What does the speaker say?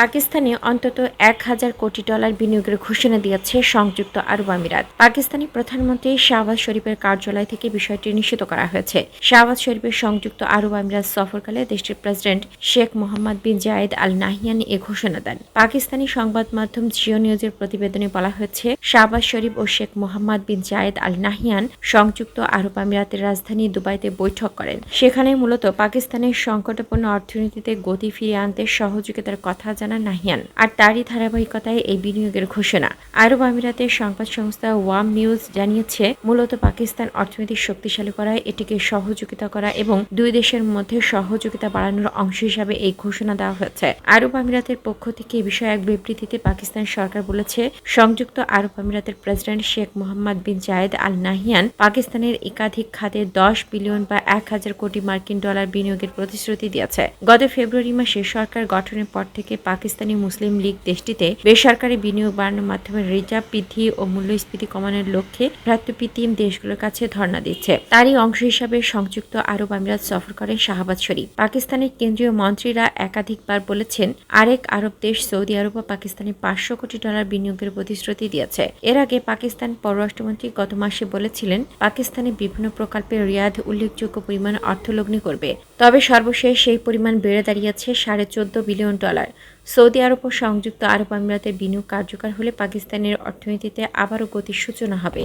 পাকিস্তানে অন্তত এক হাজার কোটি ডলার বিনিয়োগের ঘোষণা দিয়েছে সংযুক্ত আরব আমিরাত। পাকিস্তানি প্রধানমন্ত্রী শাহবাজ শরীফের কার্যালয় থেকে বিষয়টি নিশ্চিত করা হয়েছে। শাহবাজ শরীফের সংযুক্ত আরব আমিরাত সফরকালে দেশটির president Sheikh Mohamed bin Zayed Al Nahyan এ ঘোষণা দেন। পাকিস্তানি সংবাদ মাধ্যম জিও নিউজের প্রতিবেদনে বলা হয়েছে, শাহবাজ শরীফ ও Sheikh Mohammad bin Zayed Al Nahiyan সংযুক্ত আরব আমিরাতের রাজধানী দুবাইতে বৈঠক করেন। সেখানে মূলত পাকিস্তানের সংকটপূর্ণ অর্থনীতিতে গতি ফিরিয়ে আনতে সহযোগিতার কথা জানান নাহিয়ান, আর তারই ধারাবাহিকতায় এই বিনিয়োগের ঘোষণা। আরব আমিরাতের সংবাদ সংস্থা ওয়াম নিউজ জানিয়েছে, মূলত পাকিস্তান অর্থনৈতিক শক্তিশালী করায় এটিকে সহযোগিতা করা এবং দুই দেশের মধ্যে সহযোগিতা বাড়ানোর অংশ হিসাবে এই ঘোষণা দেওয়া হয়েছে। আরব আমিরাতের পক্ষ থেকে এ বিষয়ে এক বিবৃতিতে পাকিস্তান সরকার বলেছে, সংযুক্ত আরব আমিরাতের president Sheikh Mohamed bin Zayed Al Nahyan পাকিস্তানের একাধিক খাতে দশ বিলিয়ন বা এক হাজার কোটি মার্কিন ডলার বিনিয়োগের প্রতিশ্রুতি দিয়েছে। গত ফেব্রুয়ারি মাসে সরকার গঠনের পর থেকে পাকিস্তানি মুসলিম লীগ দেশটিতে বেসরকারি বিনিয়োগ বাড়ানোর মাধ্যমে রিজার্ভ বৃদ্ধি ও মূল্যস্ফীতি কমানোর লক্ষ্যে ভ্রাতৃপ্রীতিম দেশগুলোর কাছে ধর্ণা দিচ্ছে। তারই অংশ হিসাবে সংযুক্ত আরব আমিরাত সফর করেন শাহবাজ শরীফ। পাকিস্তানের কেন্দ্রীয় মন্ত্রীরা একাধিকবার বলেছেন, আরেক আরব দেশ সৌদি আরব ও পাকিস্তানে পাঁচশো কোটি ডলার বিনিয়োগের প্রতিশ্রুতি দিয়েছে। এর আগে পাকিস্তান পররাষ্ট্রমন্ত্রী গত মাসে বলেছিলেন, পাকিস্তানে বিভিন্ন প্রকল্পে রিয়াদ উল্লেখযোগ্য পরিমাণ অর্থলগ্নি করবে। তবে সর্বশেষ সেই পরিমাণ বেড়ে দাঁড়িয়েছে সাড়ে চোদ্দ বিলিয়ন ডলার। সৌদি আরব ও সংযুক্ত আরব আমিরাতের বিনিয়োগ কার্যকর হলে পাকিস্তানের অর্থনীতিতে আবারও গতির সূচনা হবে।